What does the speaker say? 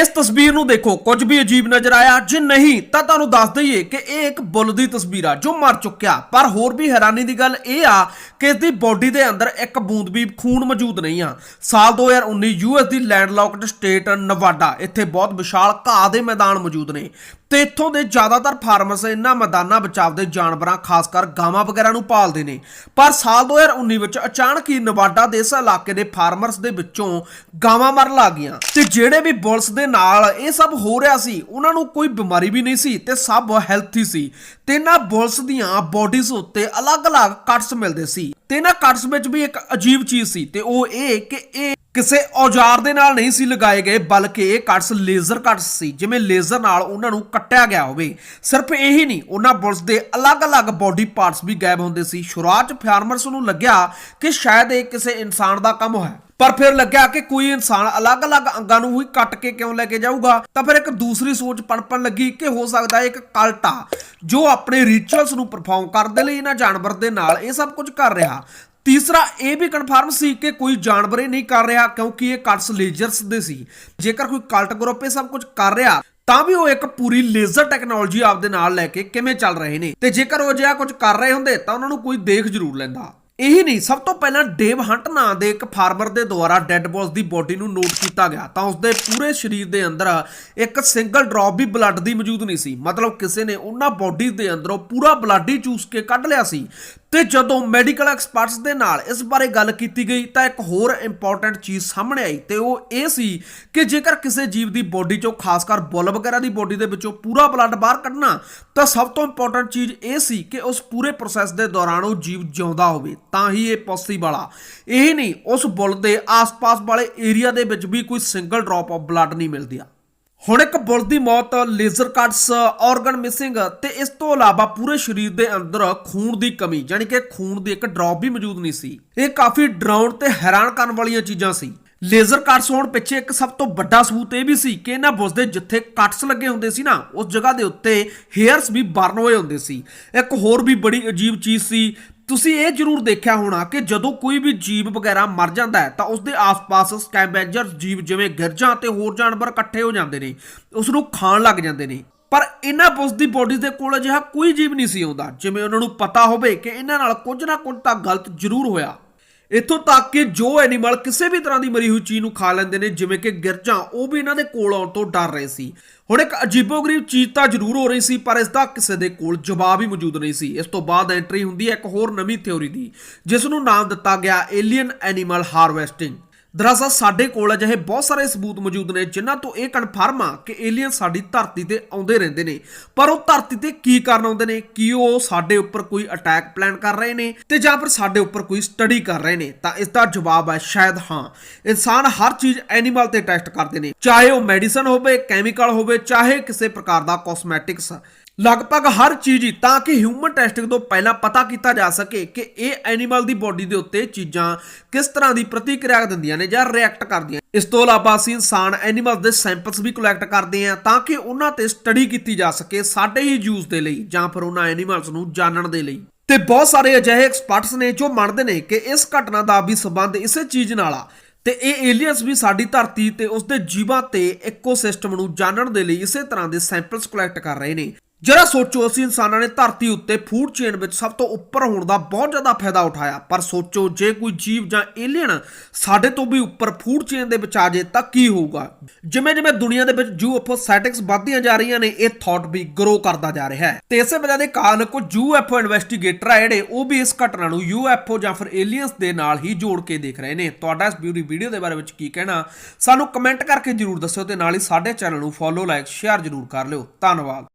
es ਤਸਵੀਰ ਨੂੰ ਦੇਖੋ, ਕੁਝ ਵੀ ਅਜੀਬ ਨਜ਼ਰ ਆਇਆ, ਜੇ ਨਹੀਂ, ਤਾਂ ਤੁਹਾਨੂੰ ਦੱਸ ਦਈਏ ਕਿ ਇਹ ਇੱਕ ਬੁੱਲ ਦੀ ਤਸਵੀਰ ਆ, ਜੋ ਮਰ ਚੁੱਕਿਆ। ਪਰ ਹੋਰ ਵੀ ਹੈਰਾਨੀ ਦੀ ਗੱਲ ਇਹ ਆ ਕਿ ਇਸ ਦੀ ਬਾਡੀ ਦੇ ਅੰਦਰ ਇੱਕ ਬੂੰਦ ਵੀ ਖੂਨ ਮੌਜੂਦ ਨਹੀਂ ਆ। ਸਾਲ 2019 ਯੂਐਸ ਦੀ ਲੈਂਡਲੌਕਡ ਸਟੇਟ ਨਵਾਡਾ, ਇੱਥੇ ਬਹੁਤ ਵਿਸ਼ਾਲ ਘਾਹ ਦੇ ਮੈਦਾਨ ਮੌਜੂਦ ਨੇ। ਤੇ ਇੱਥੋਂ ਦੇ ਜ਼ਿਆਦਾਤਰ ਫਾਰਮਰਸ ਇਹਨਾਂ ਮੈਦਾਨਾਂ ਵਿੱਚ ਜਾਨਵਰਾਂ, ਖਾਸ ਕਰ ਗਾਵਾਂ ਵਗੈਰਾ ਨੂੰ ਪਾਲਦੇ ਨੇ। ਪਰ ਸਾਲ 2019 ਵਿੱਚ ਅਚਾਨਕ ਹੀ ਨਵਾਡਾ ਦੇ ਇਸ ਇਲਾਕੇ ਦੇ ਫਾਰਮਰਸ ਦੇ ਵਿੱਚੋਂ ਗਾਵਾਂ ਮਰਨ ਲੱਗ ਗਈਆਂ। ਤੇ ਜਿਹੜੇ ਵੀ ਬੁਲਸ ਦੇ ਨਾਲ ਇਹ ਸਭ ਹੋ ਰਿਹਾ ਸੀ। ਉਹਨਾਂ ਨੂੰ ਕੋਈ ਬਿਮਾਰੀ ਵੀ ਨਹੀਂ ਸੀ ਤੇ ਸਭ ਹੈਲਥੀ ਸੀ। ਤੇ ਇਹਨਾਂ ਬੁਲਸ ਦੀਆਂ ਬਾਡੀਜ਼ ਉੱਤੇ ਅਲੱਗ-ਅਲੱਗ ਕੱਟਸ ਮਿਲਦੇ ਸੀ। ਤੇ ਇਹਨਾਂ ਕੱਟਸ ਵਿੱਚ ਵੀ ਇੱਕ ਅਜੀਬ ਚੀਜ਼ ਸੀ ਤੇ ਉਹ ਇਹ ਕਿ ਇਹ ਕਿਸੇ ਔਜ਼ਾਰ ਦੇ ਨਾਲ ਨਹੀਂ ਸੀ ਲਗਾਏ ਗਏ, ਬਲਕਿ ਇਹ ਕਟਸ ਲੇਜ਼ਰ ਕੱਟਸ ਸੀ, ਜਿਵੇਂ ਲੇਜ਼ਰ ਨਾਲ ਉਹਨਾਂ ਨੂੰ ਕੱਟਿਆ ਗਿਆ ਹੋਵੇ। ਸਿਰਫ ਇਹੀ ਨਹੀਂ, ਉਹਨਾਂ ਬੁਲਸ ਦੇ ਅਲੱਗ-ਅਲੱਗ ਬਾਡੀ ਪਾਰਟਸ ਵੀ ਗਾਇਬ ਹੁੰਦੇ ਸੀ। ਸ਼ੁਰੂਆਤ 'ਚ ਫਾਰਮਰਸ ਨੂੰ ਲੱਗਿਆ ਕਿ ਸ਼ਾਇਦ ਇਹ ਕਿਸੇ ਇਨਸਾਨ ਦਾ ਕੰਮ ਹੈ। ਪਰ ਫਿਰ ਲੱਗਿਆ ਕਿ ਕੋਈ ਇਨਸਾਨ ਅਲੱਗ-ਅਲੱਗ ਅੰਗਾਂ ਨੂੰ ਹੀ ਕੱਟ ਕੇ ਕਿਉਂ ਲੈ ਕੇ ਜਾਊਗਾ? ਤਾਂ ਫਿਰ ਇੱਕ ਦੂਸਰੀ ਸੋਚ ਪਣਪਣ ਲੱਗੀ ਕਿ ਹੋ ਸਕਦਾ ਹੈ ਇੱਕ ਕਲਟ ਆ ਜੋ ਆਪਣੇ ਰਿਚੁਅਲਸ ਨੂੰ ਪਰਫਾਰਮ ਕਰਨ ਦੇ ਲਈ ਇਹਨਾਂ ਜਾਨਵਰ ਦੇ ਨਾਲ ਇਹ ਸਭ ਕੁਝ ਕਰ ਰਿਹਾ। ਤੀਸਰਾ, ਇਹ ਵੀ ਕਨਫਰਮ ਸੀ ਕਿ ਕੋਈ ਜਾਨਵਰ ਇਹ ਨਹੀਂ ਕਰ ਰਿਹਾ ਕਿਉਂਕਿ ਇਹ ਕਟਸ ਲੇਜ਼ਰਸ ਦੇ ਸੀ। ਜੇਕਰ ਕੋਈ ਕਲਟ ਗਰੁੱਪ ਇਹ ਸਭ ਕੁਝ ਕਰ ਰਿਹਾ, ਤਾਂ ਵੀ ਉਹ ਇੱਕ ਪੂਰੀ ਲੇਜ਼ਰ ਟੈਕਨੋਲੋਜੀ ਆਪਦੇ ਨਾਲ ਲੈ ਕੇ ਕਿਵੇਂ ਚੱਲ ਰਹੇ ਨੇ? ਤੇ ਜੇਕਰ ਉਹ ਅਜਿਹਾ ਕੁਝ ਕਰ ਰਹੇ ਹੁੰਦੇ, ਤਾਂ ਉਹਨਾਂ ਨੂੰ ਕੋਈ ਦੇਖ ਜ਼ਰੂਰ ਲੈਂਦਾ। ਇਹੀ ਨਹੀਂ, ਸਭ ਤੋਂ ਪਹਿਲਾਂ ਡੇਵ ਹੰਟ ਨਾਂ ਦੇ ਇੱਕ ਫਾਰਮਰ ਦੇ ਦੁਆਰਾ ਡੈੱਡ ਬੋਲਸ ਦੀ ਬੋਡੀ ਨੂੰ ਨੋਟ ਕੀਤਾ ਗਿਆ, ਤਾਂ ਉਸਦੇ ਪੂਰੇ ਸਰੀਰ ਦੇ ਅੰਦਰ ਇੱਕ ਸਿੰਗਲ ਡ੍ਰੌਪ ਵੀ ਬਲੱਡ ਦੀ ਮੌਜੂਦ ਨਹੀਂ ਸੀ। ਮਤਲਬ ਕਿਸੇ ਨੇ ਉਹਨਾਂ ਬੋਡੀ ਦੇ ਅੰਦਰੋਂ ਪੂਰਾ ਬਲੱਡ ਹੀ ਚੂਸ ਕੇ ਕੱਢ ਲਿਆ ਸੀ। ਤੇ ਜਦੋਂ ਮੈਡੀਕਲ ਐਕਸਪਰਟਸ ਦੇ ਨਾਲ ਇਸ ਬਾਰੇ ਗੱਲ ਕੀਤੀ ਗਈ ਤਾਂ ਇੱਕ ਹੋਰ ਇੰਪੋਰਟੈਂਟ ਚੀਜ਼ ਸਾਹਮਣੇ ਆਈ ਤੇ ਉਹ ਇਹ ਸੀ ਕਿ ਜੇਕਰ ਕਿਸੇ ਜੀਵ ਦੀ ਬੋਡੀ ਚੋਂ ਖਾਸ ਕਰ ਬੁੱਲ ਵਗੈਰਾ ਦੀ ਬੋਡੀ ਦੇ ਵਿੱਚੋਂ ਪੂਰਾ ਬਲੱਡ ਬਾਹਰ ਕੱਢਣਾ, ਤਾਂ ਸਭ ਤੋਂ ਇੰਪੋਰਟੈਂਟ ਚੀਜ਼ ਇਹ ਸੀ ਕਿ ਉਸ ਪੂਰੇ ਪ੍ਰੋਸੈਸ ਦੇ ਦੌਰਾਨ ਉਹ ਜੀਵ ਜਿਉਂਦਾ ਹੋਵੇ, ਤਾਂ ਹੀ ਇਹ ਪੋਸੀਬਲ ਆ। ਇਹ ਨਹੀਂ, ਉਸ ਬੁੱਲ ਦੇ ਆਸ-ਪਾਸ ਵਾਲੇ ਏਰੀਆ ਦੇ ਵਿੱਚ ਵੀ ਕੋਈ ਸਿੰਗਲ ਡ੍ਰੌਪ ਆਫ ਬਲੱਡ ਨਹੀਂ ਮਿਲਦੀ ਆ। ਹੁਣ ਇੱਕ ਬੁੱਲ ਦੀ ਮੌਤ ਲੇਜ਼ਰ ਕੱਟਸ ਆਰਗਨ ਮਿਸਿੰਗ ਤੇ ਇਸ ਤੋਂ ਇਲਾਵਾ ਪੂਰੇ ਸਰੀਰ ਦੇ ਅੰਦਰ ਖੂਨ ਦੀ ਕਮੀ ਯਾਨੀ ਕਿ ਖੂਨ ਦੀ ਇੱਕ ਡ੍ਰੌਪ ਵੀ ਮੌਜੂਦ ਨਹੀਂ ਸੀ। ਇਹ ਕਾਫੀ ਡਰਾਉਣ ਤੇ ਹੈਰਾਨ ਕਰਨ ਵਾਲੀਆਂ ਚੀਜ਼ਾਂ ਸੀ। ਲੇਜ਼ਰ ਕੱਟਸ ਹੋਣ ਪਿੱਛੇ ਇੱਕ ਸਭ ਤੋਂ ਵੱਡਾ ਸਬੂਤ ਇਹ ਵੀ ਸੀ ਕਿ ਇਹਨਾਂ ਬੁੱਲਸ ਦੇ ਜਿੱਥੇ ਕੱਟਸ ਲੱਗੇ ਹੁੰਦੇ ਸੀ ਨਾ, ਉਸ ਜਗ੍ਹਾ ਦੇ ਉੱਤੇ ਹੇਅਰਸ ਵੀ ਬਰਨ ਹੋਏ ਹੁੰਦੇ ਸੀ। ਇੱਕ ਹੋਰ ਵੀ ਬੜੀ ਅਜੀਬ ਚੀਜ਼ ਸੀ ਤੁਸੀਂ ਇਹ ਜ਼ਰੂਰ ਦੇਖਿਆ ਹੋਣਾ ਕਿ ਜਦੋਂ ਕੋਈ ਵੀ ਜੀਵ ਵਗੈਰਾ ਮਰ ਜਾਂਦਾ ਹੈ, ਤਾਂ ਉਸ ਦੇ ਆਸ-ਪਾਸ ਸਕੈਵੈਂਜਰ ਜੀਵ ਜਿਵੇਂ ਗਿਰਜਾਂ ਤੇ ਹੋਰ ਜਾਨਵਰ ਇਕੱਠੇ ਹੋ ਜਾਂਦੇ ਨੇ ਉਸ ਨੂੰ ਖਾਣ ਲੱਗ ਜਾਂਦੇ ਨੇ। ਪਰ ਇਹਨਾਂ ਬੁੱਸ ਦੀ ਬੋਡੀਜ਼ ਦੇ ਕੋਲ ਅਜਿਹਾ ਕੋਈ ਜੀਵ ਨਹੀਂ ਸੀ ਆਉਂਦਾ, ਜਿਵੇਂ ਉਹਨਾਂ ਨੂੰ ਪਤਾ ਹੋਵੇ ਕਿ ਇਹਨਾਂ ਨਾਲ ਕੁਝ ਨਾ ਕੁਝ ਤਾਂ ਗਲਤ ਜ਼ਰੂਰ ਹੋਇਆ। ਇੱਥੋਂ ਤੱਕ ਕਿ ਜੋ ਐਨੀਮਲ ਕਿਸੇ ਵੀ ਤਰ੍ਹਾਂ ਦੀ ਮਰੀ ਹੋਈ ਚੀਜ਼ ਨੂੰ ਖਾ ਲੈਂਦੇ ਨੇ, ਜਿਵੇਂ ਕਿ ਗਿਰਜਾਂ, ਉਹ ਵੀ ਇਹਨਾਂ ਦੇ ਕੋਲ ਆਉਣ ਤੋਂ ਡਰ ਰਹੇ ਸੀ। ਹੁਣ ਇੱਕ ਅਜੀਬੋ-ਗਰੀਬ ਚੀਜ਼ ਤਾਂ ਜ਼ਰੂਰ ਹੋ ਰਹੀ ਸੀ, ਪਰ ਇਸ ਦਾ ਕਿਸੇ ਦੇ ਕੋਲ ਜਵਾਬ ਹੀ ਮੌਜੂਦ ਨਹੀਂ ਸੀ। ਇਸ ਤੋਂ ਬਾਅਦ ਐਂਟਰੀ ਹੁੰਦੀ ਹੈ ਇੱਕ ਹੋਰ ਨਵੀਂ ਥਿਉਰੀ ਦੀ ਜਿਸ ਨੂੰ ਨਾਮ ਦਿੱਤਾ ਗਿਆ ਏਲੀਅਨ ਐਨੀਮਲ ਹਾਰਵੈਸਟਿੰਗ ਦਰਅਸਲ ਸਾਡੇ ਕੋਲ ਅਜਿਹੇ ਬਹੁਤ ਸਾਰੇ ਸਬੂਤ ਮੌਜੂਦ ਨੇ ਜਿਨ੍ਹਾਂ ਤੋਂ ਇਹ ਕਨਫਰਮ ਆ ਕਿ ਏਲੀਅਨ ਸਾਡੀ ਧਰਤੀ ਤੇ ਆਉਂਦੇ ਰਹਿੰਦੇ ਨੇ। ਪਰ ਉਹ ਧਰਤੀ ਤੇ ਕੀ ਕਰਨ ਆਉਂਦੇ ਨੇ? ਕੀ ਉਹ ਸਾਡੇ ਉੱਪਰ ਕੋਈ ਅਟੈਕ ਪਲਾਨ ਕਰ ਰਹੇ ਨੇ? ਤੇ ਜਾਂ ਫਿਰ ਸਾਡੇ ਉੱਪਰ ਕੋਈ ਸਟੱਡੀ ਕਰ ਰਹੇ ਨੇ? ਤਾਂ ਇਸ ਦਾ ਜਵਾਬ ਹੈ ਸ਼ਾਇਦ ਹਾਂ। ਇਨਸਾਨ ਹਰ ਚੀਜ਼ ਐਨੀਮਲ ਤੇ ਟੈਸਟ ਕਰਦੇ ਨੇ। ਚਾਹੇ ਉਹ ਮੈਡੀਸਨ ਹੋਵੇ ਕੈਮੀਕਲ ਹੋਵੇ, ਚਾਹੇ ਕਿਸੇ ਪ੍ਰਕਾਰ ਦਾ ਕਾਸਮੈਟਿਕਸ ਲਗਭਗ ਹਰ ਚੀਜ਼ ਤਾਂ ਕਿ ਹਿਊਮਨ ਟੈਸਟਿੰਗ ਤੋਂ ਪਹਿਲਾਂ ਪਤਾ ਕੀਤਾ ਜਾ ਸਕੇ ਕਿ ਇਹ ਐਨੀਮਲ ਦੀ ਬਾਡੀ ਦੇ ਉੱਤੇ ਚੀਜ਼ਾਂ ਕਿਸ ਤਰ੍ਹਾਂ ਦੀ ਪ੍ਰਤੀਕਿਰਿਆ ਦਿੰਦੀਆਂ ਨੇ ਜਾਂ ਰਿਐਕਟ ਕਰਦੀਆਂ ਇਸ ਤੋਂ ਇਲਾਵਾ ਅਸੀਂ ਇਨਸਾਨ ਐਨੀਮਲ ਦੇ ਸੈਂਪਲਸ ਵੀ ਕਲੈਕਟ ਕਰਦੇ ਹਾਂ, ਤਾਂ ਕਿ ਉਹਨਾਂ ਤੇ ਸਟੱਡੀ ਕੀਤੀ ਜਾ ਸਕੇ ਸਾਡੇ ਹੀ ਯੂਜ਼ ਦੇ ਲਈ ਜਾਂ ਫਿਰ ਉਹਨਾਂ ਐਨੀਮਲਸ ਨੂੰ ਜਾਣਨ ਦੇ ਲਈ। ਤੇ ਬਹੁਤ ਸਾਰੇ ਅਜਿਹੇ ਐਕਸਪਰਟਸ ਨੇ ਜੋ ਮੰਨਦੇ ਨੇ ਕਿ ਇਸ ਘਟਨਾ ਦਾ ਵੀ ਸਬੰਧ ਇਸੇ ਚੀਜ਼ ਨਾਲ ਆ। ਤੇ ਇਹ ਏਲੀਅਨਸ ਵੀ ਸਾਡੀ ਧਰਤੀ ਤੇ ਉਸਦੇ ਜੀਵਾਂ ਤੇ ਇਕੋਸਿਸਟਮ ਨੂੰ ਜਾਣਨ ਦੇ ਲਈ ਇਸੇ ਤਰ੍ਹਾਂ ਦੇ ਸੈਂਪਲਸ ਕਲੈਕਟ ਕਰ ਰਹੇ ਨੇ। ਜਰਾ ਸੋਚੋ, ਅਸੀਂ ਇਨਸਾਨਾਂ ਨੇ ਧਰਤੀ ਉੱਤੇ ਫੂਡ ਚੇਨ ਵਿੱਚ ਸਭ ਤੋਂ ਉੱਪਰ ਹੋਣ ਦਾ ਬਹੁਤ ਜ਼ਿਆਦਾ ਫਾਇਦਾ ਉਠਾਇਆ। ਪਰ ਸੋਚੋ, ਜੇ ਕੋਈ ਜੀਵ ਜਾਂ ਏਲੀਅਨ ਸਾਡੇ ਤੋਂ ਵੀ ਉੱਪਰ ਫੂਡ ਚੇਨ ਦੇ ਵਿੱਚ ਆ ਜੇ ਤਾਂ ਕੀ ਹੋਊਗਾ? ਜਿਵੇਂ ਜਿਵੇਂ ਦੁਨੀਆ ਦੇ ਵਿੱਚ ਯੂਐਫਓ ਸੈਟਿੰਗਸ ਵੱਧਦੀਆਂ ਜਾ ਰਹੀਆਂ ਨੇ, ਇਹ ਥਾਟ ਵੀ ਗਰੋ ਕਰਦਾ ਜਾ ਰਿਹਾ ਹੈ। ਤੇ ਇਸੇ ਵਜ੍ਹਾ ਦੇ ਕਾਰਨ ਕੁਝ ਯੂਐਫਓ ਇਨਵੈਸਟੀਗੇਟਰ ਆ ਜਿਹੜੇ, ਉਹ ਵੀ ਇਸ ਘਟਨਾ ਨੂੰ ਯੂਐਫਓ ਜਾਂ ਫਿਰ ਏਲੀਅਨਸ ਦੇ ਨਾਲ ਹੀ ਜੋੜ ਕੇ ਦੇਖ ਰਹੇ ਨੇ। ਤੁਹਾਡਾ ਇਸ ਬਿਊਟੀ ਵੀਡੀਓ ਦੇ ਬਾਰੇ ਵਿੱਚ ਕੀ ਕਹਿਣਾ? ਸਾਨੂੰ ਕਮੈਂਟ ਕਰਕੇ ਜਰੂਰ ਦੱਸਿਓ ਤੇ ਨਾਲ ਹੀ ਸਾਡੇ ਚੈਨਲ ਨੂੰ ਫੋਲੋ ਲਾਈਕ ਸ਼ੇਅਰ ਜਰੂਰ ਕਰ ਲਿਓ। ਧੰਨਵਾਦ।